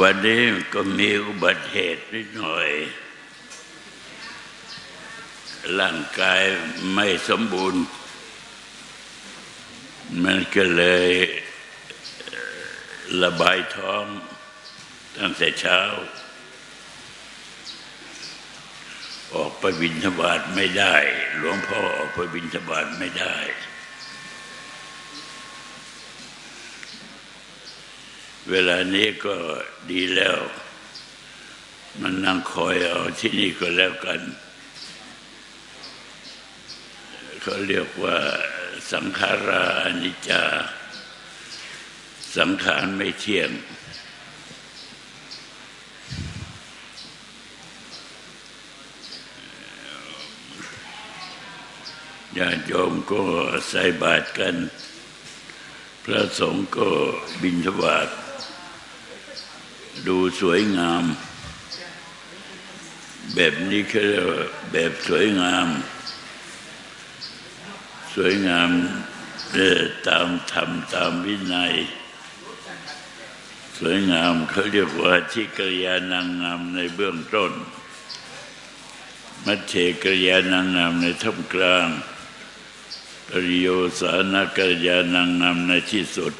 วันนี้ก็มีอุบัติเหตุนิดหน่อย ร่างกายไม่สมบูรณ์ มันก็เลยระบายท้องตั้งแต่เช้า ออกไปบิณฑบาตไม่ได้ หลวงพ่อออกไปบิณฑบาตไม่ได้ เวลานี้ก็ดีแล้ว มันนั่งคอยเอาที่นี่ก็แล้วกันเขาเรียกว่าสังขาราอนิจจา สังขารไม่เที่ยง ญาติโยมก็ใส่บาตรกัน พระสงฆ์ก็บิณฑบาต ดูสวยงาม แบบนี้คือเรียกว่าแบบสวยงาม สวยงามตามธรรมตามวินัย สวยงามเขาเรียกว่าที่กริยานางงามในเบื้องต้น มัชเชกริยานางงามในท่ามกลางปริโยสานกัลยาณังนำในที่สุด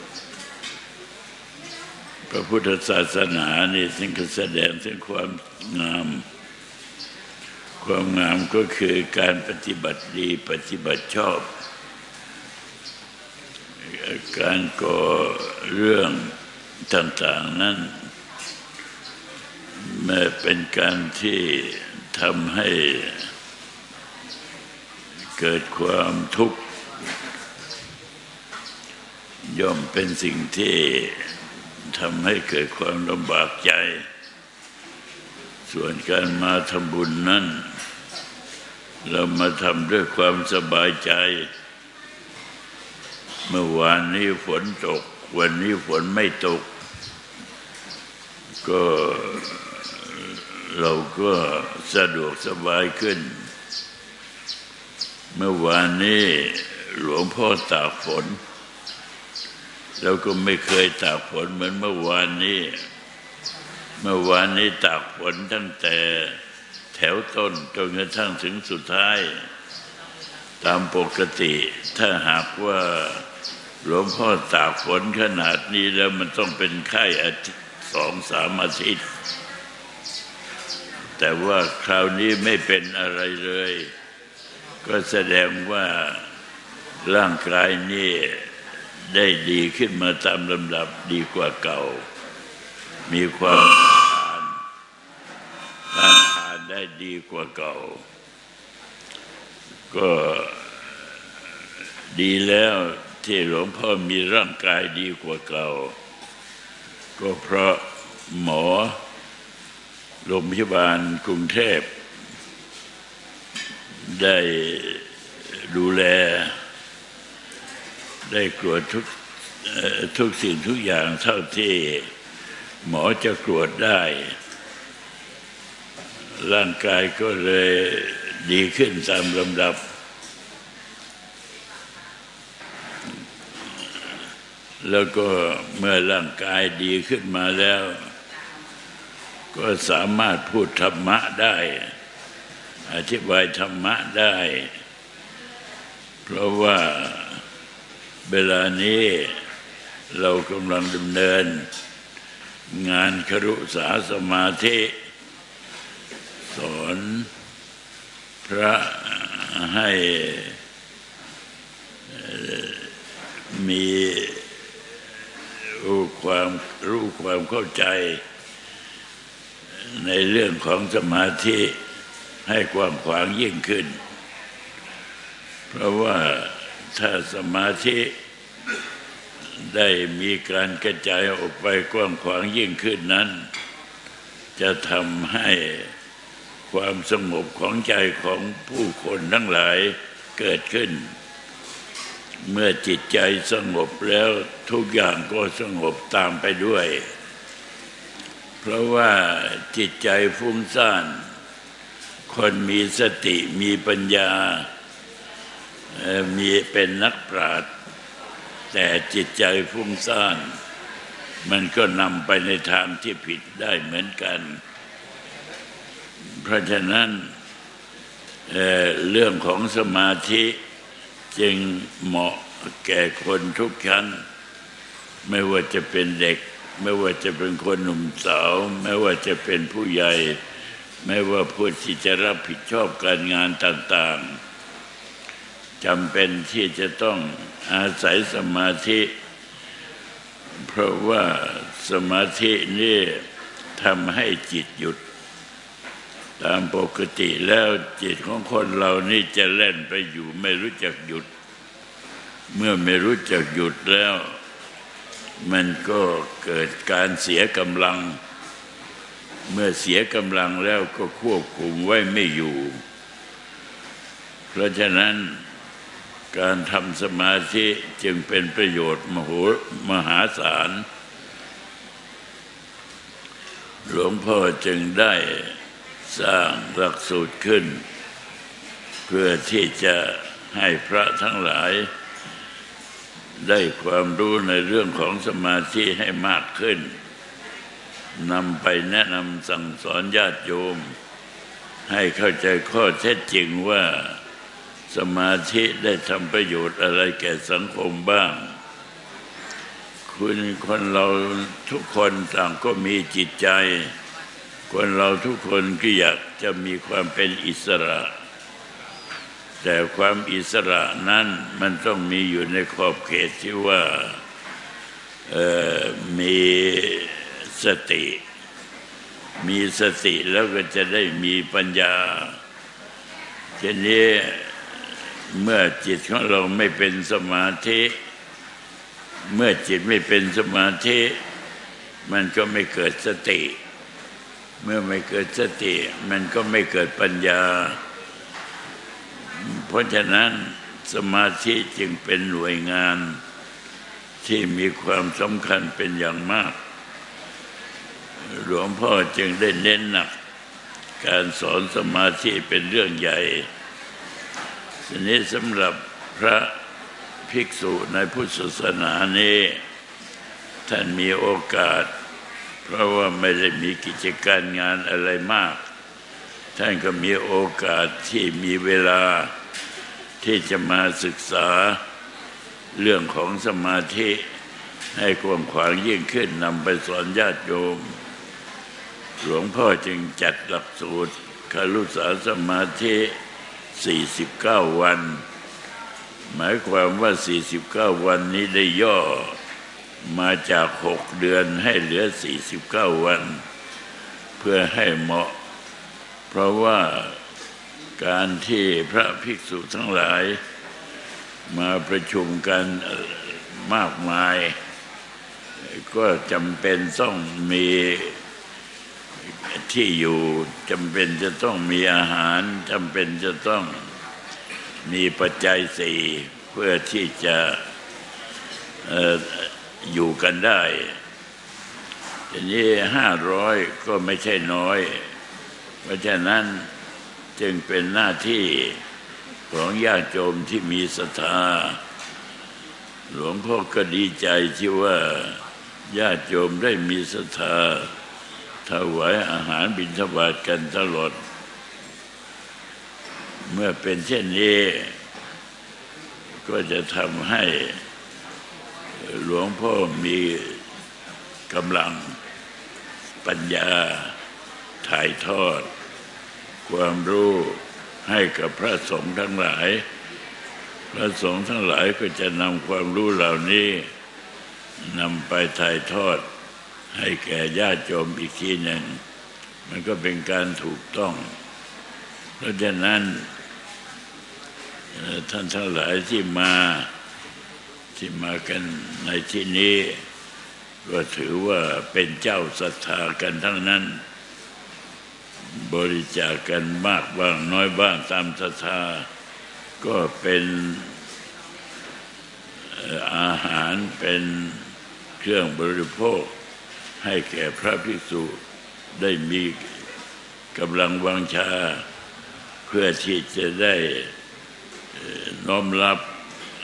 พระพุทธศาสนานี่ซึ่งก็แสดงถึงความงาม ความงามก็คือการปฏิบัติดีปฏิบัติชอบ การก่อเรื่องต่างๆนั้นแม้เป็นการที่ทำให้เกิดความทุกข์ย่อมเป็นสิ่งที่ ทำให้เกิดความลำบากใจ ส่วนการมาทำบุญนั้น เรามาทำด้วยความสบายใจ เมื่อวานนี้ฝนตก วันนี้ฝนไม่ตก ก็เราก็สะดวกสบายขึ้น เมื่อวานนี้หลวงพ่อตากฝน เราก็ไม่เคยตากฝนเหมือนเมื่อวานนี้ เมื่อวานนี้ตากฝนตั้งแต่แถวต้นจนกระทั่งถึงสุดท้าย ตามปกติ ถ้าหากว่าหลวงพ่อตากฝนขนาดนี้แล้วมันต้องเป็นไข้อาทิตย์สองสามอาทิตย์ แต่ว่าคราวนี้ไม่เป็นอะไรเลย ก็แสดงว่าร่างกายนี่ ได้ดีขึ้นมาตามลำดับดีกว่าเก่า มีความทานต้านทานได้ดีกว่าเก่า ก็ดีแล้วที่หลวงพ่อมีร่างกายดีกว่าเก่า ก็เพราะหมอโรงพยาบาลกรุงเทพ ได้ดูแล ได้ตรวจทุกทุกสิ่งทุกอย่างเท่าที่หมอจะตรวจได้ ร่างกายก็เลยดีขึ้นตามลำดับ แล้วก็เมื่อร่างกายดีขึ้นมาแล้ว ก็สามารถพูดธรรมะได้ อธิบายธรรมะได้ เพราะว่า เวลานี้เรากำลังดำเนิน งานครุสาสมาธิ สอนพระให้มีรู้ความรู้ความเข้าใจ ในเรื่องของสมาธิให้กว้างขวางยิ่งขึ้น เพราะว่า ถ้าสมาธิได้มีการกระจายออกไปกว้างขวางยิ่งขึ้นนั้น จะทำให้ความสงบของใจของผู้คนทั้งหลายเกิดขึ้น เมื่อจิตใจสงบแล้วทุกอย่างก็สงบตามไปด้วย เพราะว่าจิตใจฟุ้งซ่าน คนมีสติมีปัญญา มีเป็นนักปราชญ์แต่จิตใจฟุ้งซ่านมันก็นำไปในทางที่ผิดได้เหมือนกัน เพราะฉะนั้นเเรื่องของสมาธิจึงเหมาะแก่คนทุกชั้น ไม่ว่าจะเป็นเด็ก ไม่ว่าจะเป็นคนหนุ่มสาว ไม่ว่าจะเป็นผู้ใหญ่ ไม่ว่าผู้ที่จะรับผิดชอบการงานต่าง ๆ จำเป็นที่จะต้องอาศัยสมาธิ เพราะว่าสมาธินี่ทำให้จิตหยุด ตามปกติแล้วจิตของคนเรานี่จะเล่นไปอยู่ไม่รู้จักหยุด เมื่อไม่รู้จักหยุดแล้ว มันก็เกิดการเสียกำลัง เมื่อเสียกำลังแล้วก็ควบคุมไว้ไม่อยู่ เพราะฉะนั้น การทำสมาธิจึงเป็นประโยชน์มโหมหาศาล หลวงพ่อจึงได้สร้างหลักสูตรขึ้น เพื่อที่จะให้พระทั้งหลาย ได้ความรู้ในเรื่องของสมาธิให้มากขึ้นนำไปแนะนำสั่งสอนญาติโยม ให้เข้าใจข้อเท็จจริงว่า สมาธิได้ทำประโยชน์อะไรแก่สังคมบ้าง คุณคนเราทุกคนต่างก็มีจิตใจ คนเราทุกคนก็อยากจะมีความเป็นอิสระ แต่ความอิสระนั้นมันต้องมีอยู่ในขอบเขตที่ว่ามีสติ มีสติแล้วก็จะได้มีปัญญาทีนี้ เมื่อจิตของเราไม่เป็นสมาธิ เมื่อจิตไม่เป็นสมาธิ มันก็ไม่เกิดสติ เมื่อไม่เกิดสติ มันก็ไม่เกิดปัญญา เพราะฉะนั้นสมาธิจึงเป็นหน่วยงานที่มีความสำคัญเป็นอย่างมาก หลวงพ่อจึงได้เน้นหนัก การสอนสมาธิเป็นเรื่องใหญ่ ทีนี้สำหรับพระภิกษุในพุทธศาสนานี้ ท่านมีโอกาส เพราะว่าไม่ได้มีกิจการงานอะไรมาก ท่านก็มีโอกาสที่มีเวลาที่จะมาศึกษาเรื่องของสมาธิให้กว้างขวางยิ่งขึ้นนำไปสอนญาติโยม หลวงพ่อจึงจัดหลักสูตรคารุสาสมาธิ 49 วัน หมายความว่า 49 วันนี้ได้ย่อมาจาก 6 เดือนให้เหลือ 49 วัน เพื่อให้เหมาะ เพราะว่าการที่พระภิกษุทั้งหลาย มาประชุมกันมากมาย ก็จำเป็นต้องมี ที่อยู่จำเป็นจะต้องมีอาหารจำเป็นจะต้องมีปัจจัยสี่เพื่อที่จะอออยู่กันได้ทีนี้ห้าร้อยก็ไม่ใช่น้อย เพราะฉะนั้นจึงเป็นหน้าที่ของญาติโยมที่มีศรัทธา หลวงพ่อก็ดีใจที่ว่าญาติโยมได้มีศรัทธา ถวายอาหารบิณฑบาตกันตลอด เมื่อเป็นเช่นนี้ ก็จะทำให้หลวงพ่อมีกำลังปัญญาถ่ายทอด ความรู้ให้กับพระสงฆ์ทั้งหลาย พระสงฆ์ทั้งหลายก็จะนำความรู้เหล่านี้นำไปถ่ายทอด ให้แก่ญาติโยมอีกทีหนึ่ง มันก็เป็นการถูกต้อง เพราะฉะนั้นท่านทั้งหลายที่มาที่มากันในที่นี้ ก็ถือว่าเป็นเจ้าศรัทธากันทั้งนั้น บริจาคกันมากบ้างน้อยบ้างตามศรัทธา ก็เป็นอาหารเป็นเครื่องบริโภค ให้แก่พระภิกษุได้มีกำลังวังชา เพื่อที่จะได้น้อมรับ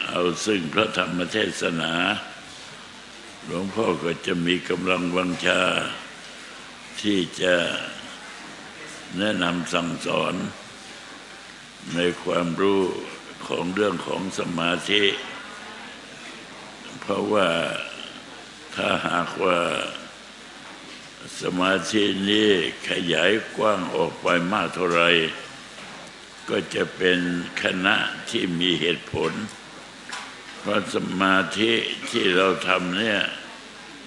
เอาซึ่งพระธรรมเทศนา หลวงพ่อก็จะมีกำลังวังชา ที่จะแนะนำสั่งสอน ในความรู้ของเรื่องของสมาธิ เพราะว่าถ้าหากว่า สมาธินี้ขยายกว้างออกไปมากเท่าไร ก็จะเป็นคณะที่มีเหตุผล เพราะสมาธิที่เราทำเนี่ย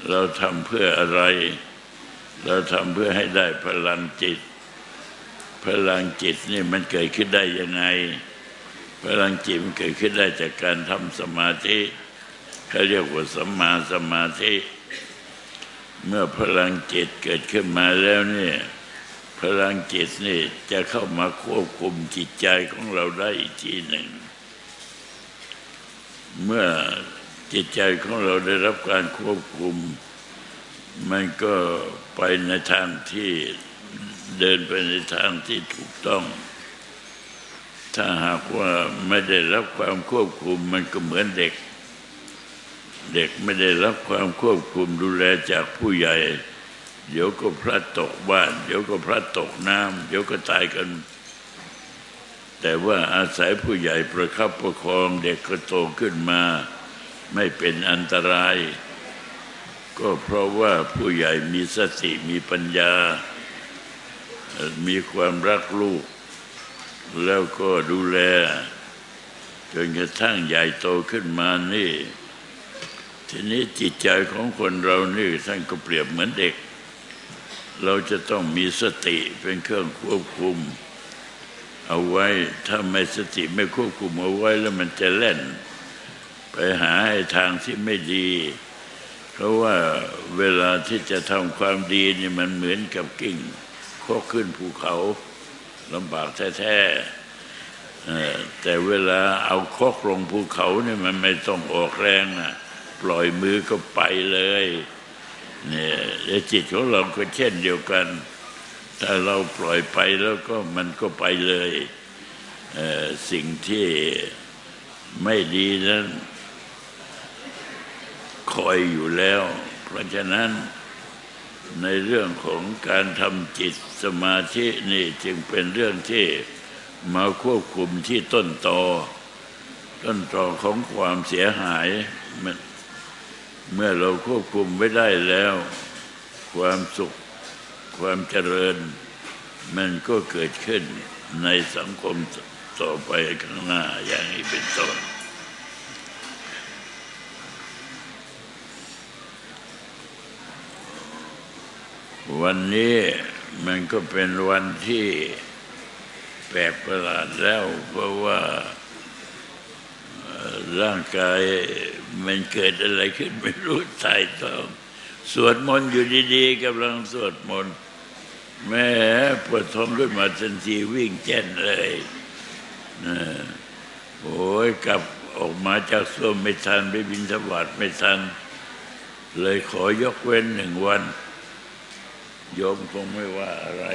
เราทำเพื่ออะไร เราทำเพื่อให้ได้พลังจิต พลังจิตนี่มันเกิดขึ้นได้ยังไง พลังจิตมันเกิดขึ้นได้จากการทำสมาธิเขาเรียกว่าสัมมาสมาธิ เมื่อพลังจิตเกิดขึ้นมาแล้วเนี่ยพลังจิตนี่จะเข้ามาควบคุมจิตใจของเราได้อีกทีหนึ่ง เมื่อจิตใจของเราได้รับการควบคุม มันก็ไปในทางที่เดินไปในทางที่ถูกต้อง ถ้าหากว่าไม่ได้รับความควบคุมมันก็เหมือนเด็ก เด็กไม่ได้รับความควบคุมดูแลจากผู้ใหญ่ เดี๋ยวก็พลัดตกบ้าน เดี๋ยวก็พลัดตกน้ำเดี๋ยวก็ตายกัน แต่ว่าอาศัยผู้ใหญ่ประคับประคองเด็กก็โตขึ้นมา ไม่เป็นอันตราย ก็เพราะว่าผู้ใหญ่มีสติมีปัญญา มีความรักลูก แล้วก็ดูแลจนกระทั่งใหญ่โตขึ้นมานี่ ทีนี้จิตใจของคนเรานี่ท่านก็เปรียบเหมือนเด็ก เราจะต้องมีสติเป็นเครื่องควบคุม เอาไว้ถ้าไม่สติไม่ควบคุมเอาไว้แล้วมันจะเล่น ไปหาทางที่ไม่ดี เพราะว่าเวลาที่จะทำความดีนี่มันเหมือนกับกิ่งโคกขึ้นภูเขาลำบากแท้ๆแต่เวลาเอาโคกลงภูเขานี่มันไม่ต้องออกแรงนะ ปล่อยมือก็ไปเลยเนี่ยแล้วจิตของเราก็เช่นเดียวกัน ถ้าเราปล่อยไปแล้วก็มันก็ไปเลยเสิ่งที่ไม่ดีนั้นคอยอยู่แล้ว เพราะฉะนั้นในเรื่องของการทำจิตสมาธินี่จึงเป็นเรื่องที่มาควบคุมที่ต้นตอต้นตอของความเสียหายมัน เมื่อเราควบคุมไม่ได้แล้ว ความสุขความเจริญ มันก็เกิดขึ้นในสังคมต่อไปข้างหน้าอย่างนี้เป็นต้นวันนี้มันก็เป็นวันที่แปลกประหลาดแล้ว เพราะว่าร่างกาย มันเกิดอะไรขึ้นไม่รู้ตายต้องสวดมนต์อยู่ดีๆกำลังสวดมนต์แม่ปวดท้องขึ้นมาทันทีวิ่งแจ้นเลยนะโอ้ยกลับออกมาจากส้วมไม่ทันไปบินทบาทไม่ทัน เลยขอยกเว้นหนึ่งวัน โยมคงไม่ว่าอะไร